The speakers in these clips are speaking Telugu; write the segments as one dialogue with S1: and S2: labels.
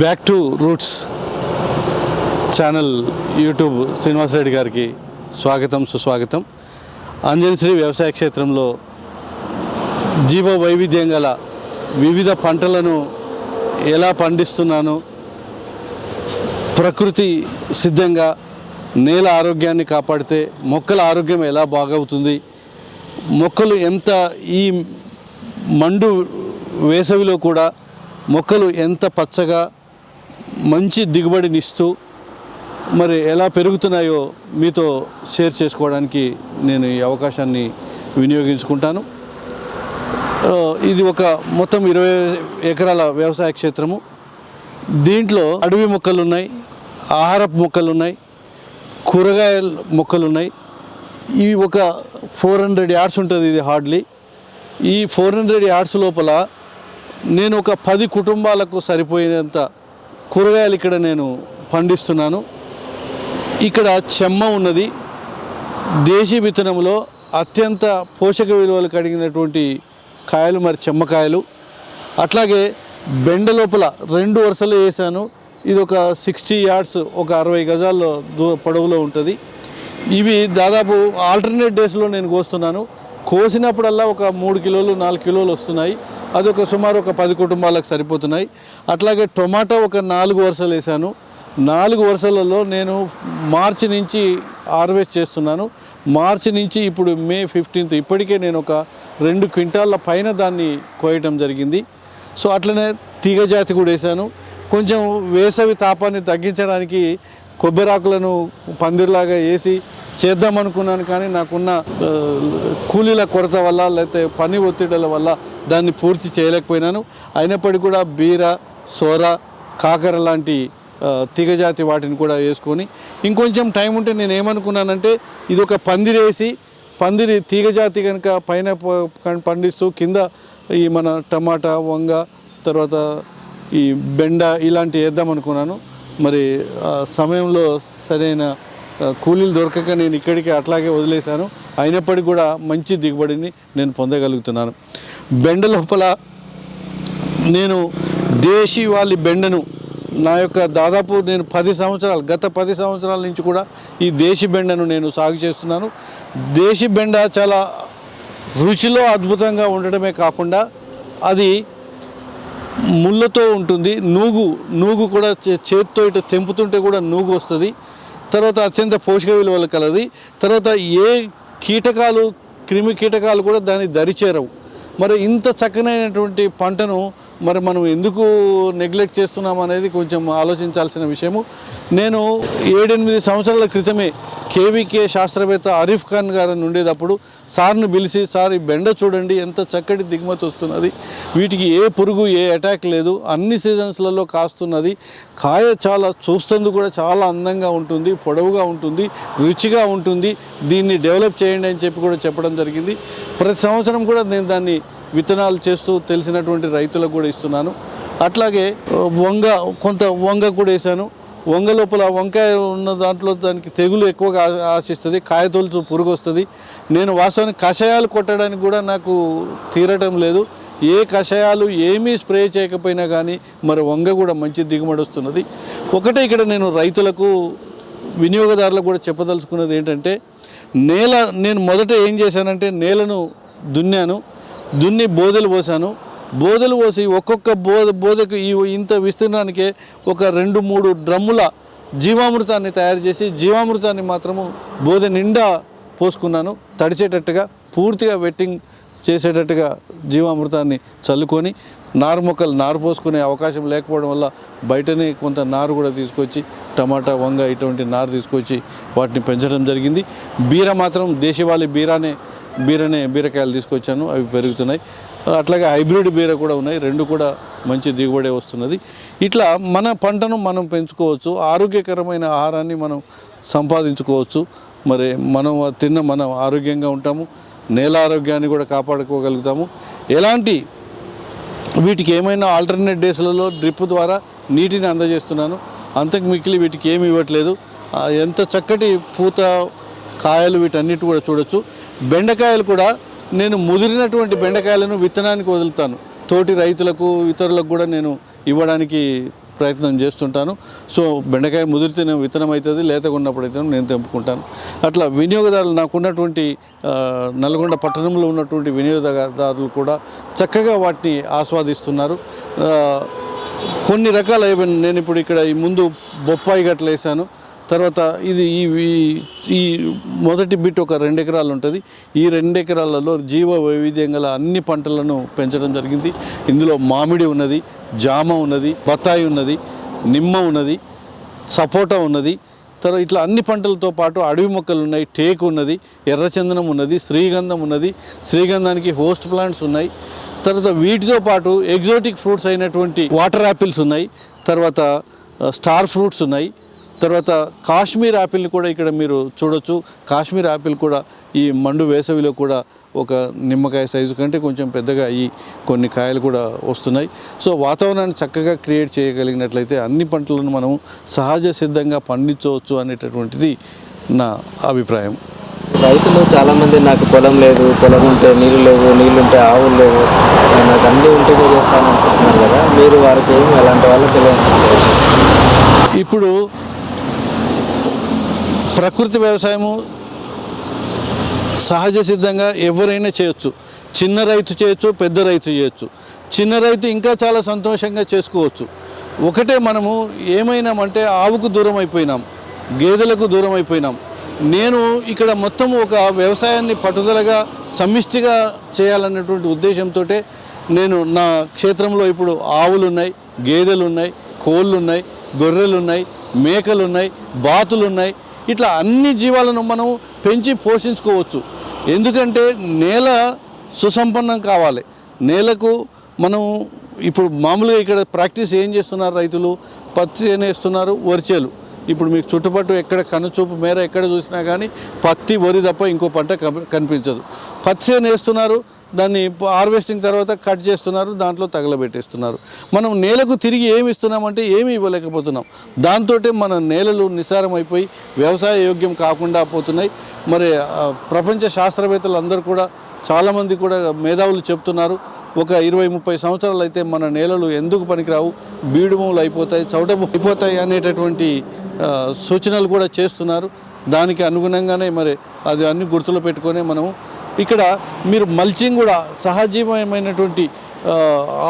S1: Back to roots channel YouTube Srinivasa Reddy గారికి స్వాగతం సుస్వాగతం. అంజనశ్రీ వ్యవసాయ క్షేత్రంలో జీవ వైవిధ్యం గల వివిధ పంటలను ఎలా పండిస్తున్నాను ప్రకృతి సిద్ధంగా నేల ఆరోగ్యాన్ని కాపాడితే మొక్కల ఆరోగ్యం ఎలా బాగవుతుంది మొక్కలు ఎంత ఈ మండు వేసవిలో కూడా మొక్కలు ఎంత పచ్చగా మంచి దిగుబడినిస్తూ మరి ఎలా పెరుగుతున్నాయో మీతో షేర్ చేసుకోవడానికి నేను ఈ అవకాశాన్ని వినియోగించుకుంటాను. ఇది ఒక మొత్తం ఇరవై ఎకరాల వ్యవసాయ క్షేత్రము. దీంట్లో అడవి మొక్కలు ఉన్నాయి ఆహారపు మొక్కలు ఉన్నాయి కూరగాయల మొక్కలు ఉన్నాయి ఇవి ఒక ఫోర్ హండ్రెడ్ యార్డ్స్ ఉంటుంది ఇది హార్డ్లీ. ఈ ఫోర్ హండ్రెడ్ యార్డ్స్ లోపల నేను ఒక పది కుటుంబాలకు సరిపోయినంత కూరగాయలు ఇక్కడ నేను పండిస్తున్నాను. ఇక్కడ చెమ్మ ఉన్నది. దేశీ విత్తనంలో అత్యంత పోషక విలువలు కలిగినటువంటి కాయలు మరి చెమ్మకాయలు అట్లాగే బెండ లోపల రెండు వరుసలు వేసాను. ఇది ఒక సిక్స్టీ యార్డ్స్ ఒక అరవై గజాల్లో దూ పొడవులో ఉంటుంది. ఇవి దాదాపు ఆల్టర్నేట్ డేస్లో నేను కోస్తున్నాను. కోసినప్పుడల్లా ఒక మూడు కిలోలు నాలుగు కిలోలు వస్తున్నాయి. అదొక సుమారు ఒక పది కుటుంబాలకు సరిపోతున్నాయి. అట్లాగే టొమాటో ఒక నాలుగు వరుసలు వేసాను నాలుగు వరుసలలో నేను మార్చి నుంచి హార్వెస్ట్ చేస్తున్నాను. మార్చి నుంచి ఇప్పుడు మే ఫిఫ్టీన్త్ ఇప్పటికే నేను ఒక రెండు క్వింటాళ్ళ పైన దాన్ని కోయటం జరిగింది. సో అట్లనే తీగ జాతి కూడా వేసాను కొంచెం వేసవి తాపాన్ని తగ్గించడానికి కొబ్బరి ఆకులను పందిరిలాగా వేసి చేద్దాం అనుకున్నాను కానీ నాకున్న కూలీల కొరత వల్ల లేకపోతే పని ఒత్తిడుల వల్ల దాన్ని పూర్తి చేయలేకపోయినాను. అయినప్పటికీ కూడా బీర సోర కాకర లాంటి తీగజాతి వాటిని కూడా వేసుకొని ఇంకొంచెం టైం ఉంటే నేను ఏమనుకున్నానంటే ఇది ఒక పందిరి వేసి పందిరి తీగజాతి కనుక పైన పండిస్తూ కింద ఈ మన టమాటా వంగ తర్వాత ఈ బెండ ఇలాంటి వేద్దాం అనుకున్నాను. మరి సమయంలో సరైన కూలీలు దొరకక నేను ఇక్కడికి అట్లాగే వదిలేశాను. అయినప్పటికీ కూడా మంచి దిగుబడిని నేను పొందగలుగుతున్నాను. బెండ లోపల నేను దేశీ వాళ్ళ బెండను నా యొక్క దాదాపు నేను పది సంవత్సరాలు గత పది సంవత్సరాల నుంచి కూడా ఈ దేశీ బెండను నేను సాగు చేస్తున్నాను. దేశీ బెండ చాలా రుచిలో అద్భుతంగా ఉండడమే కాకుండా అది ముళ్ళతో ఉంటుంది. నూగు నూగు కూడా చే- చేత్తో ఇటు తెంపుతుంటే కూడా నూగు వస్తుంది. తర్వాత అత్యంత పోషక విలువలు కలది. తర్వాత ఏ కీటకాలు క్రిమి కీటకాలు కూడా దాన్ని దరిచేరవు మరి ఇంత చక్కనైనటువంటి పంటను మరి మనం ఎందుకు నెగ్లెక్ట్ చేస్తున్నాం అనేది కొంచెం ఆలోచించాల్సిన విషయము. నేను ఏడెనిమిది సంవత్సరాల క్రితమే కేవీకే శాస్త్రవేత్త ఆరిఫ్ ఖాన్ గారిని ఉండేటప్పుడు సార్ను పిలిచి సార్ ఈ బెండ చూడండి ఎంత చక్కటి దిగుమతి వస్తున్నది. వీటికి ఏ పురుగు ఏ అటాక్ లేదు. అన్ని సీజన్స్లలో కాస్తున్నది. కాయ చాలా చూస్తుంది కూడా చాలా అందంగా ఉంటుంది పొడవుగా ఉంటుంది రుచిగా ఉంటుంది. దీన్ని డెవలప్ చేయండి అని చెప్పి కూడా చెప్పడం జరిగింది. ప్రతి సంవత్సరం కూడా నేను దాన్ని విత్తనాలు చేస్తూ తెలిసినటువంటి రైతులకు కూడా ఇస్తున్నాను. అట్లాగే వంగ కొంత వంగ కూడా వేసాను వంగ లోపల వంకాయ ఉన్న దాంట్లో దానికి తెగులు ఎక్కువగా ఆశిస్తుంది. కాయ తొలుచు పురుగు వస్తుంది. నేను వాస్తవానికి కషాయాలు కొట్టడానికి కూడా నాకు తీరటం లేదు. ఏ కషాయాలు ఏమీ స్ప్రే చేయకపోయినా కానీ మరి వంగ కూడా మంచి దిగుబడి వస్తున్నది. ఒకటే ఇక్కడ నేను రైతులకు వినియోగదారులకు కూడా చెప్పదలుచుకున్నది ఏంటంటే నేల నేను మొదట ఏం చేశానంటే నేలను దున్నాను దున్ని బోదెలు పోసాను. బోదెలు పోసి ఒక్కొక్క బోధ బోధకు ఈ ఇంత విస్తీర్ణానికే ఒక రెండు మూడు డ్రమ్ముల జీవామృతాన్ని తయారు చేసి జీవామృతాన్ని మాత్రము బోధ నిండా పోసుకున్నాను. తడిచేటట్టుగా పూర్తిగా వెట్టింగ్ చేసేటట్టుగా జీవామృతాన్ని చల్లుకొని నారు మొక్కలు నారు పోసుకునే అవకాశం లేకపోవడం వల్ల బయటనే కొంత నారు కూడా తీసుకొచ్చి టమాటా వంగ ఇటువంటి నారు తీసుకొచ్చి వాటిని పెంచడం జరిగింది. బీర మాత్రం దేశవాళీ బీరానే బీరనే బీరకాయలు తీసుకొచ్చాను. అవి పెరుగుతున్నాయి. అట్లాగే హైబ్రిడ్ బీర కూడా ఉన్నాయి. రెండు కూడా మంచి దిగుబడి వస్తున్నది. ఇట్లా మన పంటను మనం పెంచుకోవచ్చు. ఆరోగ్యకరమైన ఆహారాన్ని మనం సంపాదించుకోవచ్చు. మరి మనం తిన్న మనం ఆరోగ్యంగా ఉంటాము నేల ఆరోగ్యాన్ని కూడా కాపాడుకోగలుగుతాము. ఎలాంటి వీటికి ఏమైనా ఆల్టర్నేట్ డేస్లలో డ్రిప్ ద్వారా నీటిని అందజేస్తున్నాను. అంతకు మిక్కిలి వీటికి ఏమి ఇవ్వట్లేదు. ఎంత చక్కటి పూత కాయలు వీటన్నిటి కూడా చూడొచ్చు. బెండకాయలు కూడా నేను ముదిరినటువంటి బెండకాయలను విత్తనానికి వదులుతాను. తోటి రైతులకు ఇతరులకు కూడా నేను ఇవ్వడానికి ప్రయత్నం చేస్తుంటాను. సో బెండకాయ ముదిరితే నేను విత్తనం అవుతుంది లేతగా ఉన్నప్పుడైతే నేను తెంపుకుంటాను. అట్లా వినియోగదారులు నాకున్నటువంటి నల్గొండ పట్టణంలో ఉన్నటువంటి వినియోగదారులు కూడా చక్కగా వాటిని ఆస్వాదిస్తున్నారు. కొన్ని రకాల నేను ఇప్పుడు ఇక్కడ ఈ ముందు బొప్పాయి గట్ల వేసాను. తర్వాత ఇది ఈ- ఈ మొదటి బిట్ ఒక రెండు ఎకరాలు ఉంటుంది. ఈ రెండు ఎకరాలలో జీవ వైవిధ్యం గల అన్ని పంటలను పెంచడం జరిగింది. ఇందులో మామిడి ఉన్నది. జామ ఉన్నది బత్తాయి ఉన్నది నిమ్మ ఉన్నది సపోటా ఉన్నది. తర్వాత ఇట్లా అన్ని పంటలతో పాటు అడవి మొక్కలు ఉన్నాయి టేకు ఉన్నది ఎర్రచందనం ఉన్నది శ్రీగంధం ఉన్నది. శ్రీగంధానికి హోస్ట్ ప్లాంట్స్ ఉన్నాయి. తర్వాత వీటితో పాటు ఎగ్జోటిక్ ఫ్రూట్స్ అయినటువంటి వాటర్ యాపిల్స్ ఉన్నాయి. తర్వాత స్టార్ ఫ్రూట్స్ ఉన్నాయి. తర్వాత కాశ్మీర్ యాపిల్ని కూడా ఇక్కడ మీరు చూడొచ్చు కాశ్మీర్ యాపిల్ కూడా ఈ మండు వేసవిలో కూడా ఒక నిమ్మకాయ సైజు కంటే కొంచెం పెద్దగా అయ్యి కొన్ని కాయలు కూడా వస్తున్నాయి సో వాతావరణాన్ని చక్కగా క్రియేట్ చేయగలిగినట్లయితే అన్ని పంటలను మనం సహజ సిద్ధంగా పండించవచ్చు అనేటటువంటిది నా అభిప్రాయం
S2: రైతులు చాలా మంది నాకు పొలం లేదు పొలం ఉంటే నీళ్ళు లేవు నీళ్ళు ఉంటే ఆవులు లేవు నాకు అన్నీ ఉంటేనే చేస్తాను అనుకుంటున్నారు కదా మీరు వారికి ఏమి అలాంటి వాళ్ళకి ఎలా?
S1: ఇప్పుడు ప్రకృతి వ్యవసాయము సహజ సిద్ధంగా ఎవరైనా చేయొచ్చు. చిన్న రైతు చేయొచ్చు పెద్ద రైతు చేయొచ్చు. చిన్న రైతు ఇంకా చాలా సంతోషంగా చేసుకోవచ్చు. ఒకటే మనము ఏమైనామంటే ఆవుకు దూరం అయిపోయినాం గేదెలకు దూరం అయిపోయినాం. నేను ఇక్కడ మొత్తం ఒక వ్యవసాయాన్ని పట్టుదలగా సమిష్టిగా చేయాలన్నటువంటి ఉద్దేశంతో నేను నా క్షేత్రంలో ఇప్పుడు ఆవులు ఉన్నాయి గేదెలు ఉన్నాయి కోళ్ళు ఉన్నాయి గొర్రెలు ఉన్నాయి మేకలు ఉన్నాయి బాతులు ఉన్నాయి ఇట్లా అన్ని జీవాలను మనం పెంచి పోషించుకోవచ్చు. ఎందుకంటే నేల సుసంపన్నం కావాలి. నేలకు మనం ఇప్పుడు మామూలుగా ఇక్కడ ప్రాక్టీస్ ఏం చేస్తున్నారు రైతులు? పత్తి వేస్తున్నారు వరిచేలు. ఇప్పుడు మీకు చుట్టుపట్టు ఎక్కడ కనుచూపు మేర ఎక్కడ చూసినా కానీ పత్తి వరి తప్ప ఇంకో పంట కనిపించదు. పత్తి చేను వేస్తున్నారు దాన్ని హార్వెస్టింగ్ తర్వాత కట్ చేస్తున్నారు దాంట్లో తగలబెట్టేస్తున్నారు. మనం నేలకు తిరిగి ఏమి ఇస్తున్నామంటే ఏమి ఇవ్వలేకపోతున్నాం. దాంతో మన నేలలు నిస్సారం అయిపోయి వ్యవసాయ యోగ్యం కాకుండా పోతున్నాయి. మరి ప్రపంచ శాస్త్రవేత్తలు అందరూ కూడా చాలామంది కూడా మేధావులు చెప్తున్నారు. ఒక ఇరవై ముప్పై సంవత్సరాలు అయితే మన నేలలు ఎందుకు పనికిరావు? బీడుమూలు అయిపోతాయి చౌట అయిపోతాయి అనేటటువంటి సూచనలు కూడా చేస్తున్నారు. దానికి అనుగుణంగానే మరి అది అన్ని గుర్తులో పెట్టుకొని మనము ఇక్కడ మీరు మల్చింగ్ కూడా సహజీవమైనటువంటి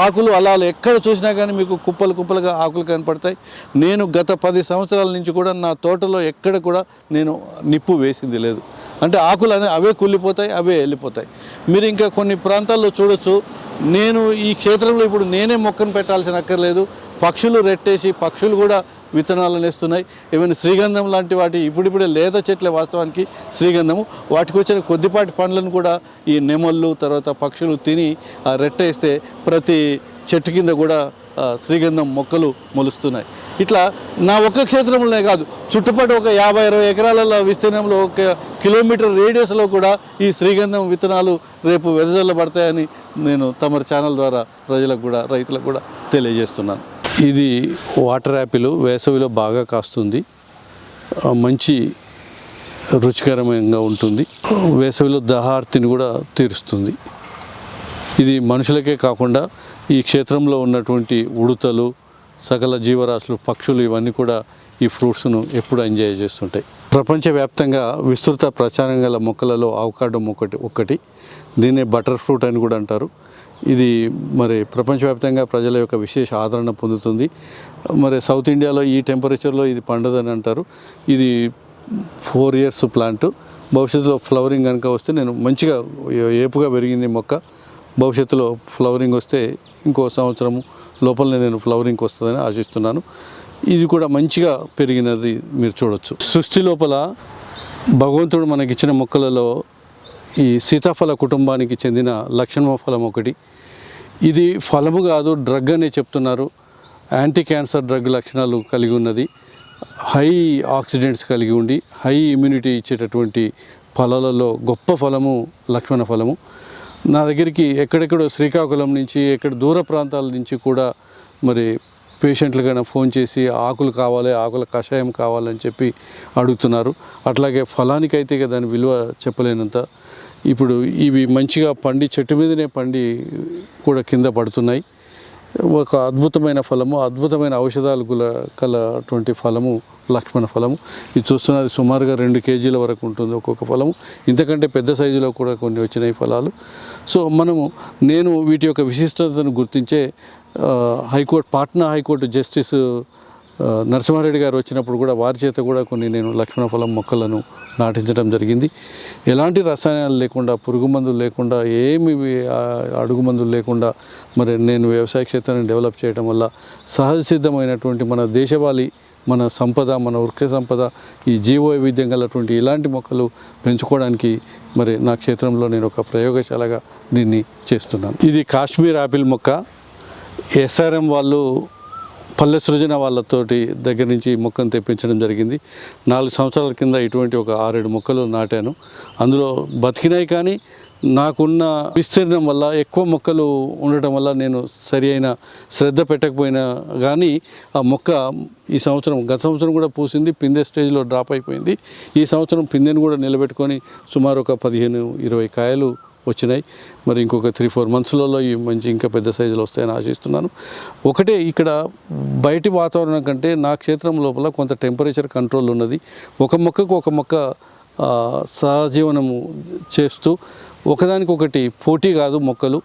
S1: ఆకులు అలాలు ఎక్కడ చూసినా కానీ మీకు కుప్పలు కుప్పలుగా ఆకులు కనపడతాయి. నేను గత పది సంవత్సరాల నుంచి కూడా నా తోటలో ఎక్కడ కూడా నేను నిప్పు వేసింది లేదు. అంటే ఆకులు అనే అవే కుళ్ళిపోతాయి అవే వెళ్ళిపోతాయి. మీరు ఇంకా కొన్ని ప్రాంతాల్లో చూడొచ్చు. నేను ఈ క్షేత్రంలో ఇప్పుడు నేనే మొక్కను పెట్టాల్సిన అక్కర్లేదు. పక్షులు రెట్టేసి పక్షులు కూడా విత్తనాలను వేస్తున్నాయి ఈవెన్ శ్రీగంధం లాంటి వాటి ఇప్పుడిప్పుడే లేత చెట్ల వాస్తవానికి శ్రీగంధము. వాటికి వచ్చిన కొద్దిపాటి పండ్లను కూడా ఈ నెమళ్ళు తర్వాత పక్షులు తిని రెట్టేస్తే ప్రతి చెట్టు కింద కూడా శ్రీగంధం మొక్కలు మొలుస్తున్నాయి. ఇట్లా నా ఒక్క క్షేత్రంలోనే కాదు చుట్టుపక్కల ఒక యాభై ఇరవై ఎకరాల విస్తీర్ణంలో ఒక కిలోమీటర్ రేడియస్లో కూడా ఈ శ్రీగంధం విత్తనాలు రేపు వెదజల్లబడతాయని నేను తమరి ఛానల్ ద్వారా ప్రజలకు కూడా రైతులకు కూడా తెలియజేస్తున్నాను. ఇది వాటర్ యాపిల్ వేసవిలో బాగా కాస్తుంది. మంచి రుచికరమంగా ఉంటుంది. వేసవిలో దహార్తిని కూడా తీరుస్తుంది. ఇది మనుషులకే కాకుండా ఈ క్షేత్రంలో ఉన్నటువంటి ఉడతలు సకల జీవరాశులు పక్షులు ఇవన్నీ కూడా ఈ ఫ్రూట్స్ను ఎప్పుడు ఎంజాయ్ చేస్తుంటాయి. ప్రపంచవ్యాప్తంగా విస్తృత ప్రచారం గల మొక్కలలో అవకాడో ఒకటి ఒక్కటి దీన్నే బటర్ ఫ్రూట్ అని కూడా అంటారు. ఇది మరి ప్రపంచవ్యాప్తంగా ప్రజల యొక్క విశేష ఆదరణ పొందుతుంది. మరి సౌత్ ఇండియాలో ఈ టెంపరేచర్లో ఇది పండదని అంటారు. ఇది ఫోర్ ఇయర్స్ ప్లాంట్. భవిష్యత్తులో ఫ్లవరింగ్ కనుక వస్తే నేను మంచిగా ఏపుగా పెరిగింది మొక్క. భవిష్యత్తులో ఫ్లవరింగ్ వస్తే ఇంకో సంవత్సరం లోపలనే నేను ఫ్లవరింగ్కి వస్తుందని ఆశిస్తున్నాను. ఇది కూడా మంచిగా పెరిగినది మీరు చూడొచ్చు. సృష్టి లోపల భగవంతుడు మనకిచ్చిన మొక్కలలో ఈ సీతాఫల కుటుంబానికి చెందిన లక్షణ ఫలం ఒకటి. ఇది ఫలము కాదు డ్రగ్ అనే చెప్తున్నారు. యాంటీ క్యాన్సర్ డ్రగ్ లక్షణాలు కలిగి ఉన్నది. హై ఆక్సిడెంట్స్ కలిగి ఉండి హై ఇమ్యూనిటీ ఇచ్చేటటువంటి ఫలాలలో గొప్ప ఫలము లక్ష్మణ ఫలము. నా దగ్గరికి ఎక్కడెక్కడో శ్రీకాకుళం నుంచి ఎక్కడ దూర ప్రాంతాల నుంచి కూడా మరి పేషెంట్లు కన్నా ఫోన్ చేసి ఆకులు కావాలి ఆకుల కషాయం కావాలని చెప్పి అడుగుతున్నారు. అట్లాగే ఫలానికైతే దాని విలువ చెప్పలేనంత. ఇప్పుడు ఇవి మంచిగా పండి చెట్టు మీదనే పండి కూడా కింద పడుతున్నాయి. ఒక అద్భుతమైన ఫలము అద్భుతమైన ఔషధాలు గుల కలటువంటి ఫలము లక్ష్మణ ఫలము. ఇది చూస్తున్నది సుమారుగా రెండు కేజీల వరకు ఉంటుంది ఒక్కొక్క ఫలము. ఇంతకంటే పెద్ద సైజులో కూడా కొన్ని వచ్చినాయి ఫలాలు. సో మనము నేను వీటి యొక్క విశిష్టతను గుర్తించే high court Patna high court justice Narasimha Reddy garu వచ్చినప్పుడు కూడా వారి చేత కూడా కొన్ని నేను లక్ష్మణ ఫలం మొక్కలను నాటించడం జరిగింది. ఎలాంటి రసాయనాలు లేకుండా పురుగు మందులు లేకుండా ఏమి అడుగు మందులు లేకుండా మరి నేను వ్యవసాయ క్షేత్రాన్ని డెవలప్ చేయడం వల్ల సహజ సిద్ధమైనటువంటి మన దేశవాళీ మన సంపద మన వృక్ష సంపద ఈ జీవ వైవిధ్యం గలటువంటి ఇలాంటి మొక్కలు పెంచుకోవడానికి మరి నా క్షేత్రంలో నేను ఒక ప్రయోగశాలగా దీన్ని చేస్తున్నాను. ఇది కాశ్మీర్ ఆపిల్ మొక్క. ఎస్ఆర్ఎం వాళ్ళు పల్లె సృజన వాళ్ళతోటి దగ్గర నుంచి మొక్కను తెప్పించడం జరిగింది. నాలుగు సంవత్సరాల కింద ఇటువంటి ఒక ఆరేడు మొక్కలు నాటాను. అందులో బతికినాయి కానీ నాకున్న విస్తీర్ణం వల్ల ఎక్కువ మొక్కలు ఉండటం వల్ల నేను సరి అయిన శ్రద్ధ పెట్టకపోయినా కానీ ఆ మొక్క ఈ సంవత్సరం గత సంవత్సరం కూడా పూసింది పిందె స్టేజ్లో డ్రాప్ అయిపోయింది. ఈ సంవత్సరం పిందెను కూడా నిలబెట్టుకొని సుమారు ఒక పదిహేను ఇరవై కాయలు వచ్చినాయి. మరి ఇంకొక త్రీ ఫోర్ మంత్స్లలో ఈ మంచి ఇంకా పెద్ద సైజులు వస్తాయని ఆశిస్తున్నాను. ఒకటే ఇక్కడ బయటి వాతావరణం కంటే నా క్షేత్రం లోపల కొంత టెంపరేచర్ కంట్రోల్ ఉన్నది. ఒక మొక్కకు ఒక మొక్క సహజీవనము చేస్తూ ఒకదానికొకటి పోటీ కాదు మొక్కలు.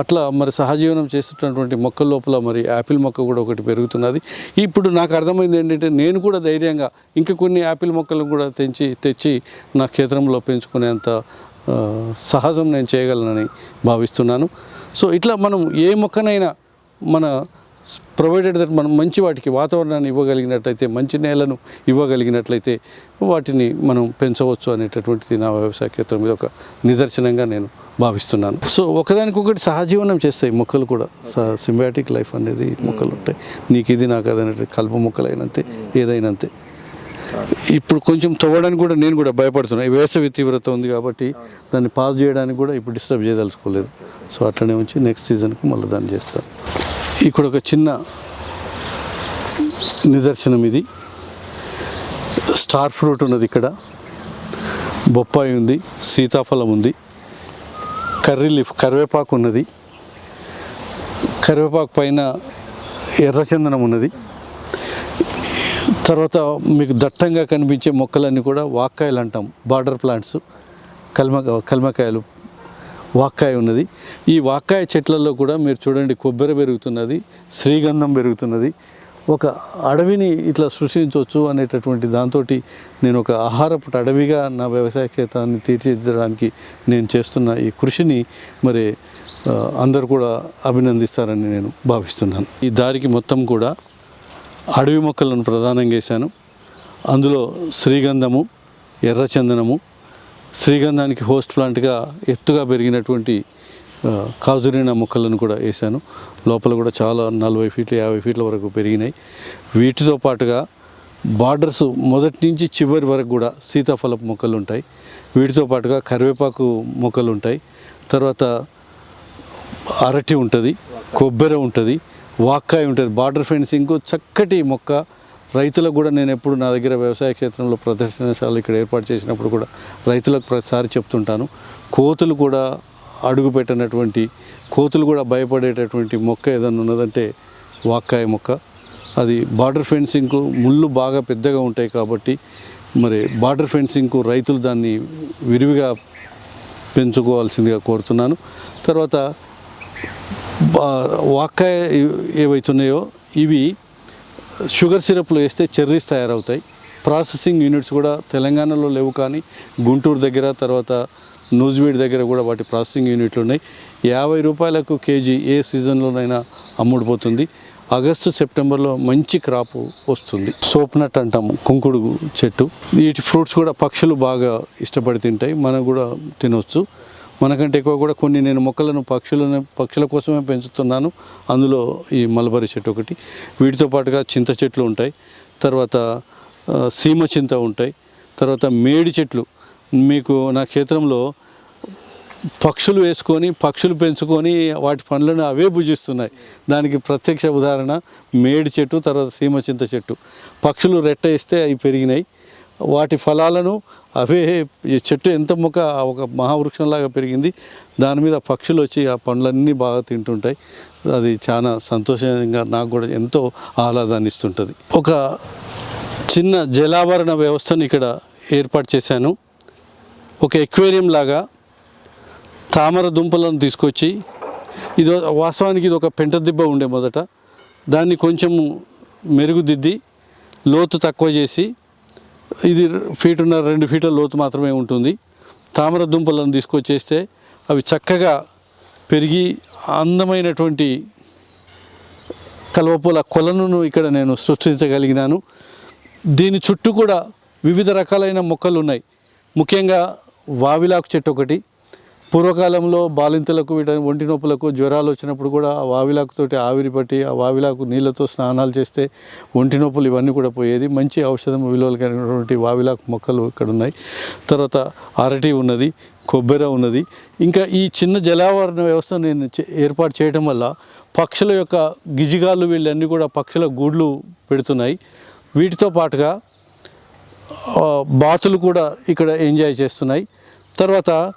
S1: అట్లా మరి సహజీవనం చేస్తున్నటువంటి మొక్కల లోపల మరి యాపిల్ మొక్క కూడా ఒకటి పెరుగుతున్నది. ఇప్పుడు నాకు అర్థమైంది ఏంటంటే నేను కూడా ధైర్యంగా ఇంకా కొన్ని యాపిల్ మొక్కలను కూడా తెంచి తెచ్చి నా క్షేత్రంలో పెంచుకునేంత సహజం నేను చేయగలనని భావిస్తున్నాను. సో ఇట్లా మనం ఏ మొక్కనైనా మన ప్రొవైడెడ్ దట్ మనం మంచి వాటికి వాతావరణాన్ని ఇవ్వగలిగినట్లయితే మంచి నేలను ఇవ్వగలిగినట్లయితే వాటిని మనం పెంచవచ్చు అనేటటువంటిది నా వ్యవసాయ క్షేత్రం మీద ఒక నిదర్శనంగా నేను భావిస్తున్నాను. సో ఒకదానికొకటి సహజీవనం చేస్తాయి మొక్కలు కూడా. సింబాటిక్ లైఫ్ అనేది మొక్కలు ఉంటాయి నీకు ఇది నాకు అది కలుపు మొక్కలైనంతే ఏదైనంతే. ఇప్పుడు కొంచెం తవ్వడానికి కూడా నేను కూడా భయపడుతున్నాను వేసవి తీవ్రత ఉంది కాబట్టి దాన్ని పాస్ చేయడానికి కూడా ఇప్పుడు డిస్టర్బ్ చేయదలుచుకోలేదు. సో అట్లనే ఉంచి నెక్స్ట్ సీజన్కి మళ్ళీ దాన్ని చేస్తాను. ఇక్కడ ఒక చిన్న నిదర్శనం ఇది. స్టార్ ఫ్రూట్ ఉన్నది ఇక్కడ. బొప్పాయి ఉంది సీతాఫలం ఉంది కర్రీ లీఫ్ కరివేపాకు ఉన్నది. కరివేపాకు పైన ఎర్రచందనం ఉన్నది. తర్వాత మీకు దట్టంగా కనిపించే మొక్కలన్నీ కూడా వాక్కాయలు అంటాం. బార్డర్ ప్లాంట్స్ కల్మ కల్మకాయలు వాక్కాయ ఉన్నది. ఈ వాక్కాయ చెట్లలో కూడా మీరు చూడండి కొబ్బరి పెరుగుతున్నది శ్రీగంధం పెరుగుతున్నది. ఒక అడవిని ఇట్లా సృష్టించవచ్చు అనేటటువంటి దాంతో నేను ఒక ఆహారపు అడవిగా నా వ్యవసాయ క్షేత్రాన్ని తీర్చిదిద్దడానికి నేను చేస్తున్న ఈ కృషిని మరి అందరు కూడా అభినందిస్తారని నేను భావిస్తున్నాను. ఈ దారికి మొత్తం కూడా అడవి మొక్కలను ప్రధానంగా వేశాను అందులో శ్రీగంధము ఎర్రచందనము శ్రీగంధానికి హోస్ట్ ప్లాంట్గా ఎత్తుగా పెరిగినటువంటి కాజురిన మొక్కలను కూడా వేశాను. లోపల కూడా చాలా నలభై ఫీట్లు యాభై ఫీట్ల వరకు పెరిగినాయి. వీటితో పాటుగా బార్డర్స్ మొదటి నుంచి చివరి వరకు కూడా సీతాఫలపు మొక్కలు ఉంటాయి. వీటితో పాటుగా కరివేపాకు మొక్కలు ఉంటాయి. తర్వాత అరటి ఉంటుంది కొబ్బరి ఉంటుంది వాక్కాయ ఉంటుంది. బార్డర్ ఫెన్సింగ్ చక్కటి మొక్క. రైతులకు కూడా నేను ఎప్పుడు నా దగ్గర వ్యవసాయ క్షేత్రంలో ప్రదర్శనశాలలు ఇక్కడ ఏర్పాటు చేసినప్పుడు కూడా రైతులకు ప్రతిసారి చెప్తుంటాను. కోతులు కూడా అడుగు పెట్టినటువంటి కోతులు కూడా భయపడేటటువంటి మొక్క ఏదైనా ఉన్నదంటే వాక్కాయ మొక్క. అది బార్డర్ ఫెన్సింగ్కు ముళ్ళు బాగా పెద్దగా ఉంటాయి కాబట్టి మరి బార్డర్ ఫెన్సింగ్కు రైతులు దాన్ని విరివిగా పెంచుకోవాల్సిందిగా కోరుతున్నాను. తర్వాత వాక్కాయ ఏవైతున్నాయో ఇవి షుగర్ సిరప్లు వేస్తే చెర్రీస్ తయారవుతాయి. ప్రాసెసింగ్ యూనిట్స్ కూడా తెలంగాణలో లేవు కానీ గుంటూరు దగ్గర తర్వాత నూజివీడ్ దగ్గర కూడా వాటి ప్రాసెసింగ్ యూనిట్లు ఉన్నాయి. యాభై రూపాయలకు కేజీ ఏ సీజన్లోనైనా అమ్ముడుపోతుంది. ఆగస్టు సెప్టెంబర్లో మంచి క్రాప్ వస్తుంది. సోప్నట్ అంటాము కుంకుడు చెట్టు. వీటి ఫ్రూట్స్ కూడా పక్షులు బాగా ఇష్టపడి తింటాయి. మనం కూడా తినొచ్చు. మనకంటే ఎక్కువ కూడా కొన్ని నేను మొక్కలను పక్షులను పక్షుల కోసమే పెంచుతున్నాను. అందులో ఈ మలబరీ చెట్టు ఒకటి. వీటితో పాటుగా చింత చెట్లు ఉంటాయి. తర్వాత సీమ చింత ఉంటాయి. తర్వాత మేడి చెట్లు. మీకు నా క్షేత్రంలో పక్షులు వేసుకొని పక్షులు పెంచుకొని వాటి పండ్లను అవే భుజిస్తున్నాయి. దానికి ప్రత్యక్ష ఉదాహరణ మేడి చెట్టు తర్వాత సీమ చింత చెట్టు. పక్షులు రెట్ట వేస్తే అవి పెరిగినాయి. వాటి ఫలాలను అవే ఈ చెట్టు ఎంత మొక్క ఒక మహావృక్షంలాగా పెరిగింది దాని మీద పక్షులు వచ్చి ఆ పండ్లన్నీ బాగా తింటుంటాయి. అది చాలా సంతోషంగా నాకు కూడా ఎంతో ఆహ్లాదాన్ని ఇస్తుంటుంది. ఒక చిన్న జలాభరణ వ్యవస్థను ఇక్కడ ఏర్పాటు చేశాను. ఒక ఎక్వేరియం లాగా తామర దుంపలను తీసుకొచ్చి ఇది వాస్తవానికి ఇది ఒక పెంట దిబ్బ ఉండే మొదట. దాన్ని కొంచెం మెరుగుదిద్ది లోతు తక్కువ చేసి ఇది ఫీటున్నర రెండు ఫీట్ల లోతు మాత్రమే ఉంటుంది. తామర దుంపలను తీసుకొచ్చేస్తే అవి చక్కగా పెరిగి అందమైనటువంటి కల్వపూల కొలను ఇక్కడ నేను సృష్టించగలిగినాను. దీని చుట్టూ కూడా వివిధ రకాలైన మొక్కలు ఉన్నాయి ముఖ్యంగా వావిలాకు చెట్టు ఒకటి పూర్వకాలంలో బాలింతలకు వీట ఒంటి నొప్పులకు జ్వరాలు వచ్చినప్పుడు కూడా ఆ వావిలాకుతోటి ఆవిరి పట్టి ఆ వావిలాకు నీళ్ళతో స్నానాలు చేస్తే ఒంటి నొప్పులు ఇవన్నీ కూడా పోయేది. మంచి ఔషధం విలువలు కలిగినటువంటి వావిలాకు మొక్కలు ఇక్కడ ఉన్నాయి. తర్వాత అరటి ఉన్నది కొబ్బరి ఉన్నది. ఇంకా ఈ చిన్న జలావరణ వ్యవస్థ నేను చే- ఏర్పాటు చేయడం వల్ల పక్షుల యొక్క గిజిగాలు వీళ్ళన్నీ కూడా పక్షుల గూడ్లు పెడుతున్నాయి. వీటితో పాటుగా బాతులు కూడా ఇక్కడ ఎంజాయ్ చేస్తున్నాయి. తర్వాత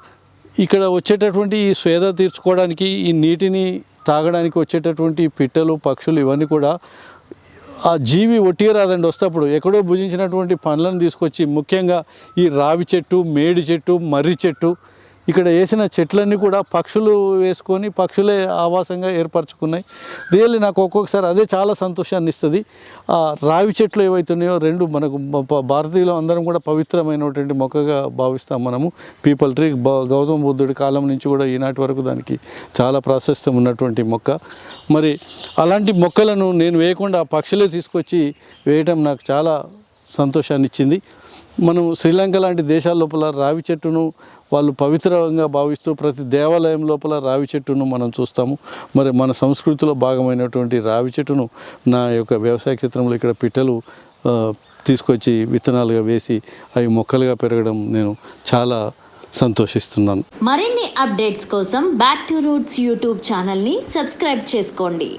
S1: ఇక్కడ వచ్చేటటువంటి ఈ స్వేద తీర్చుకోవడానికి ఈ నీటిని తాగడానికి వచ్చేటటువంటి పిట్టలు పక్షులు ఇవన్నీ కూడా ఆ జీవి ఒట్టిగా రాదండి వస్తప్పుడు ఎక్కడో భుజించినటువంటి పండ్లను తీసుకొచ్చి ముఖ్యంగా ఈ రావి చెట్టు మేడి చెట్టు మర్రి చెట్టు ఇక్కడ వేసిన చెట్లన్నీ కూడా పక్షులు వేసుకొని పక్షులే ఆవాసంగా ఏర్పరచుకున్నాయి. రియల్లీ నాకు ఒక్కొక్కసారి అదే చాలా సంతోషాన్ని ఇస్తుంది ఆ రావి చెట్లు ఏవైతున్నాయో రెండు మనకు భారతీయులు అందరం కూడా పవిత్రమైనటువంటి మొక్కగా భావిస్తాం మనము. పీపల్ ట్రీ బ- గౌతమ బుద్ధుడి కాలం నుంచి కూడా ఈనాటి వరకు దానికి చాలా ప్రాశస్త్యం ఉన్నటువంటి మొక్క. మరి అలాంటి మొక్కలను నేను వేయకుండా పక్షులే తీసుకొచ్చి వేయటం నాకు చాలా సంతోషాన్ని ఇచ్చింది మనం శ్రీలంక లాంటి దేశాల లోపల రావి చెట్టును వాళ్ళు పవిత్రంగా భావిస్తూ ప్రతి దేవాలయం లోపల రావి చెట్టును మనం చూస్తాము. మరి మన సంస్కృతిలో భాగమైనటువంటి రావి చెట్టును నా యొక్క వ్యవసాయ క్షేత్రంలో ఇక్కడ పిట్టలు తీసుకొచ్చి విత్తనాలుగా వేసి అవి మొక్కలుగా పెరగడం నేను చాలా సంతోషిస్తున్నాను.
S3: మరిన్ని అప్డేట్స్ కోసం బ్యాక్ టు రూట్స్ యూట్యూబ్ ఛానల్ని సబ్స్క్రైబ్ చేసుకోండి.